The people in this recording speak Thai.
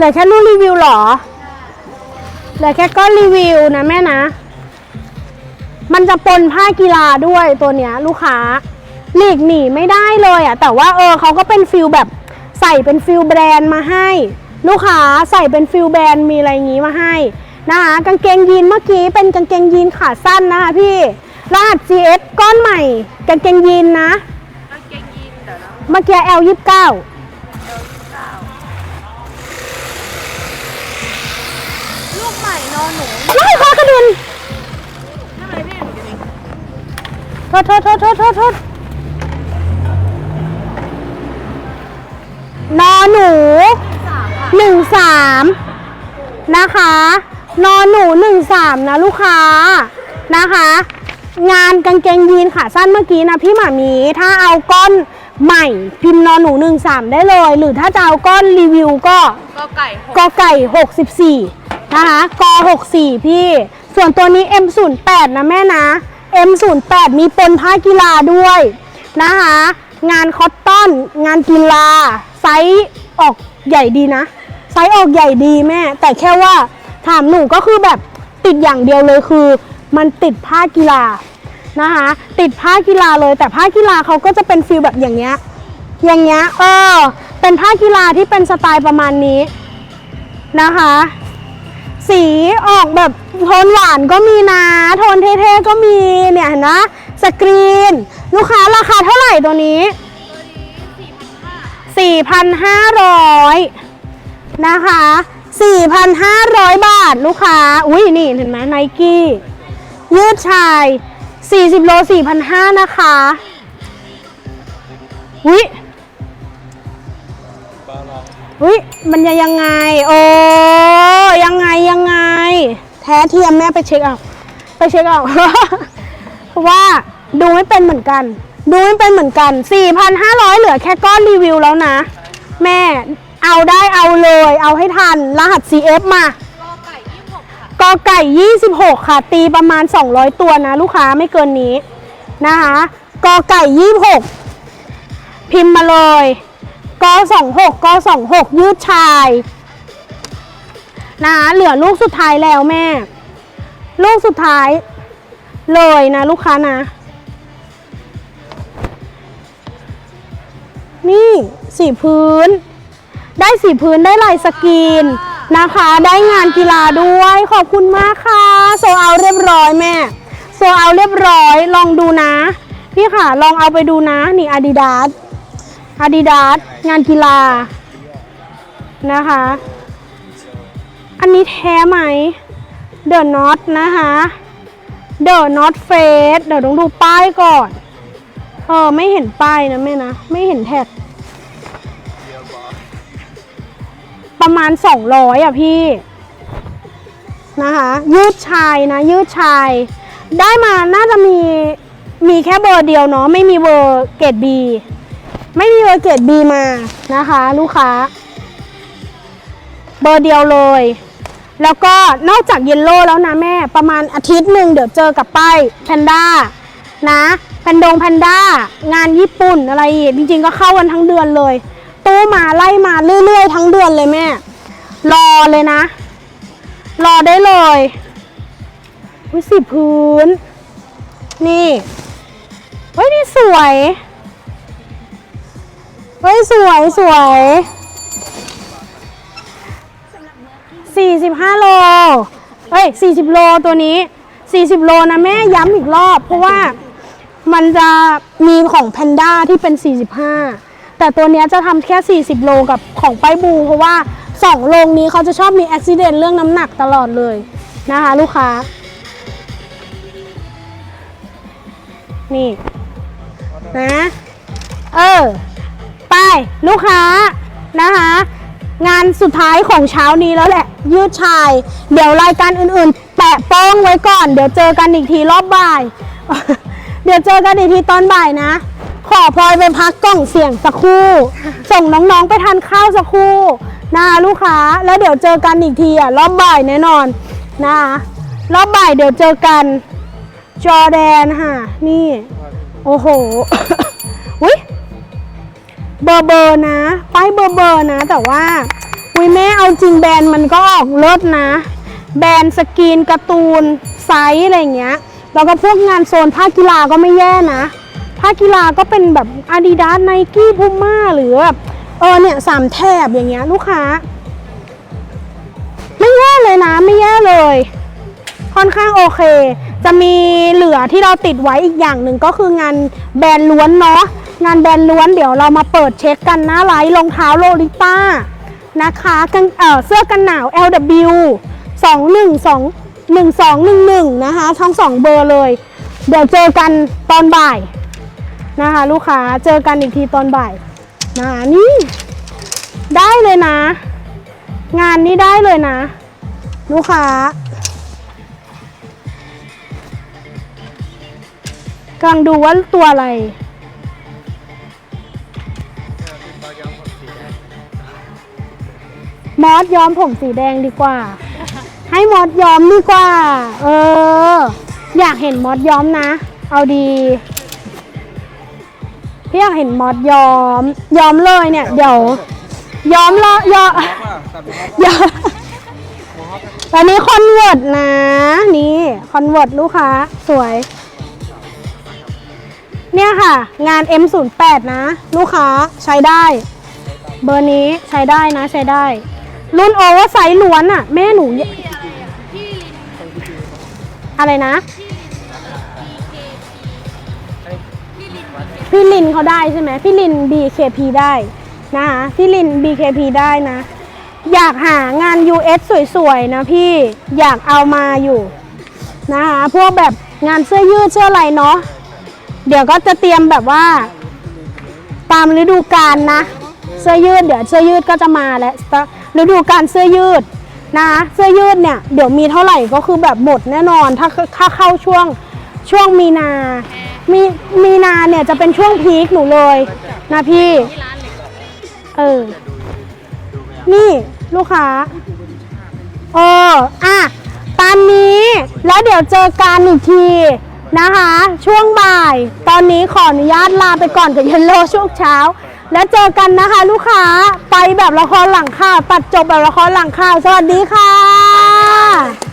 เหลือแค่รูปรีวิวเหรอ เหลือแค่ก้อนรีวิวนะแม่นะ มันจะปนผ้ากีฬาด้วยตัวเนี้ย ลูกค้าหลีกหนีไม่ได้เลยอะแต่ว่าเออเขาก็เป็นฟิลแบบใส่เป็นฟิลแบรนด์มาให้ ลูกค้าใส่เป็นฟิลแบรนด์มีอะไรอย่างงี้มาให้นะคะกางเกงยีนเมื่อกี้เป็นกางเกงยีนขาสั้นนะคะพี่รหัส GS ก้อนใหม่กางเกงยีนนะกางเกงยีนเดี๋ยวนะเมื่อกี้ L ยี่สิบเก้า หม่นอนหนูไล่พากระเด็นทำไมพี่หนูจะมีโทษโทษโทษโทษโทษโทษนอหนูสามค่ะหนึ่งสามนะคะ นอหนูหนึ่งสามนะลูกค้านะคะ งานกางเกงยีนขาสั้นเมื่อกี้นะพี่หมามีถ้าเอาก้อนใหม่พิมพ์นอหนูหนึ่งสามได้เลย หรือถ้าจะเอาก้อนรีวิวก็ก็ไก่หก กอไก่ 64 นะคะก64 พี่ ส่วนตัวนี้ M08 นะแม่นะ M08 มีปนผ้ากีฬาด้วยนะคะ งานคอตตอน งานกีฬา ไซส์ออกใหญ่ดีนะ ไซส์ออกใหญ่ดีแม่ แต่แค่ว่าถามหนูก็คือแบบติดอย่างเดียวเลยคือ มันติดผ้ากีฬานะคะ ติดผ้ากีฬาเลยแต่ผ้ากีฬาเขาก็จะเป็นฟิลแบบอย่างเงี้ยอย่างเงี้ยเออเป็นผ้ากีฬาที่เป็นสไตล์ประมาณนี้นะคะ สีออกแบบโทนหวานก็มีนะ โทนเท่ๆก็มีเนี่ยเห็นนะสกรีน ลูกค้าราคาเท่าไหร่ตัวนี้ 4,500 นะคะ 4,500 บาทลูกค้า อุ้ยนี่เห็นไหมไนกี้ยืดชาย 40 โล 4,500 นะคะอุ้ย อุ้ยมันจะยังไง โอ้ยังไงยังไง แท้เทียมแม่ไปเช็คเอาไปเช็คเอาเพราะว่าดูไม่เป็นเหมือนกัน ดูไม่เป็นเหมือนกัน 4,500 เหลือแค่ก้อนรีวิวแล้วนะ แม่เอาได้เอาเลย เอาให้ทัน รหัส CF มาก็ไก่ยี่สิบหกค่ะกอไก่ 26 ค่ะ ตีประมาณ 200 ตัวนะ ลูกค้าไม่เกินนี้นะคะกอไก่ 26 พิมพ์มาเลย กอ26กอ26ยืดชายนะคะเหลือลูกสุดท้ายแล้วแม่ ลูกสุดท้าย เลยนะลูกค้านะ นี่สีพื้น ได้สีพื้นได้ลายสกรีนนะคะ ได้งานกีฬาด้วยขอบคุณมากค่ะ โซเอาเรียบร้อยแม่ โซเอาเรียบร้อยลองดูนะ พี่ค่ะลองเอาไปดูนะ นี่อาดิดาส อาดิดาสงานกีฬานะคะ อันนี้แท้ไหมเดอะน็อตนะคะเดอะน็อตเฟสเดี๋ยวต้องดูป้ายก่อนเออไม่เห็นป้ายนะแม่นะ ไม่เห็นแท็กประมาณ200อะพี่นะคะ ยืดชายนะ ยืดชาย ได้มาน่าจะมีมีแค่เบอร์เดียวเนาะไม่มีเบอร์เกรด B ไม่มีเบอร์เกรด B มานะคะ ลูกค้า เบอร์เดียวเลย แล้วก็นอกจากเยลโล่แล้วนะแม่ ประมาณอาทิตย์หนึ่งเดี๋ยวเจอกับป้ายแพนด้านะแพนดงแพนด้างานญี่ปุ่นอะไรอีกจริงๆก็เข้ากันทั้งเดือนเลยตู้มาไล่มาเรื่อยๆ ทั้งเดือนเลยแม่ รอเลยนะ รอได้เลยวิสีพื้น นี่เฮ้ยนี่สวย เฮ้ย สวยสวยสี่สิบห้าโลเฮ้ยสี่สิบโลตัวนี้สี่สิบโลนะแม่ย้ำอีกรอบ เพราะว่ามันจะมีของแพนด้าที่เป็น45แต่ตัวเนี้ยจะทำแค่ 40 โลกับของป้ายบู เพราะว่า 2โรงนี้เขาจะชอบมีอุบิเหตุเรื่องน้ำหนักตลอดเลยนะคะ ลูกค้า นี่ นะ เออ ไป ลูกค้านะคะ งานสุดท้ายของเช้านี้แล้วแหละ ยืดชาย เดี๋ยวรายการอื่นๆ แปะโป้งไว้ก่อน เดี๋ยวเจอกันอีกทีรอบบ่าย เดี๋ยวเจอกันอีกทีตอนบ่ายนะ ขอพลอยไปพักกล่องเสียงสักครู่ ส่งน้องๆไปทานข้าวสักครู่นะลูกค้าแล้วเดี๋ยวเจอกันอีกทีอะรอบบ่ายแน่นอนนะคะรอบบ่ายเดี๋ยวเจอกันจอแดนค่ะ นี่ โอ้โหอุ้ย เบอร์เบอร์นะ ป้ายเบอร์เบอร์นะ แต่ว่าอุ้ยแม่เอาจริงแบรนด์มันก็ออกเลิศนะ แบรนด์สกรีนการ์ตูนไซส์อะไรเงี้ย แล้วก็พวกงานโซนผ้ากีฬาก็ไม่แย่นะ ผ้ากีฬาก็เป็นแบบ Adidas Nike Puma หรือแบบเออเนี่ยสามแถบอย่างเงี้ยลูกค้า ไม่แย่เลยนะ ไม่แย่เลย ค่อนข้างโอเค จะมีเหลือที่เราติดไว้อีกอย่างหนึ่งก็คืองานแบรนด์ล้วนเนาะ งานแบรนด์ล้วนเดี๋ยวเรามาเปิดเช็คกันน้าไลฟ์รองเท้าโลลิต้านะคะกันเอ่อเสื้อกันหนาว LW 212 1211นะคะช่องสองเบอร์เลย เดี๋ยวเจอกันตอนบ่ายนะคะลูกค้าเจอกันอีกทีตอนบ่ายนะคะนี่ได้เลยนะ งานนี้ได้เลยนะ ลูกค้ากำลังดูว่าตัวอะไร มอสย้อมผมสีแดงดีกว่า ให้มอสย้อมดีกว่า เออ อยากเห็นมอสย้อมนะ เอาดีพี่อยากเห็นมอสย้อมย้อมเลยเนี่ย เดี๋ยวย้อมแล้วย้อมย้อมตอนนี้คอนเวิร์ตนะ นี่คอนเวิร์ตลูกค้าสวย เนี่ยค่ะ งาน M08 นะ ลูกค้าใช้ได้ เบอร์นี้ใช้ได้นะใช้ได้ รุ่นโอเวอร์ไซส์ล้วนอะแม่หนู อะไรนะพี่ลินพี่ลินเขาได้ใช่ไหมพี่ลิน BKP ได้นะคะพี่ลิน BKP ได้นะ อยากหางาน US สวยๆ นะพี่อยากเอามาอยู่นะคะพวกแบบงานเสื้อยืดเสื้ออะไรเนาะเดี๋ยวก็จะเตรียมแบบว่า ตามฤดูกาลนะ เสื้อยืดเดี๋ยวเสื้อยืดก็จะมาแล้ว ฤดูกาลเสื้อยืดนะเสื้อยืดเนี่ยเดี๋ยวมีเท่าไหร่ก็คือแบบหมดแน่นอนถ้าถ้าเข้าช่วงช่วงมีนา มีมีนาเนี่ยจะเป็นช่วงพีคหนูเลยนะพี่เลยเออ นี่ลูกค้าเอออะตามนี้แล้วเดี๋ยวเจอกันอีกทีนะคะ ช่วงบ่าย ตอนนี้ขออนุญาตลาไปก่อนกับเยลโลช่วงเช้า แล้วเจอกันนะคะลูกค้าไปแบบละครหลังข่าวตัดจบแบบละครหลังข่าว สวัสดีค่ะ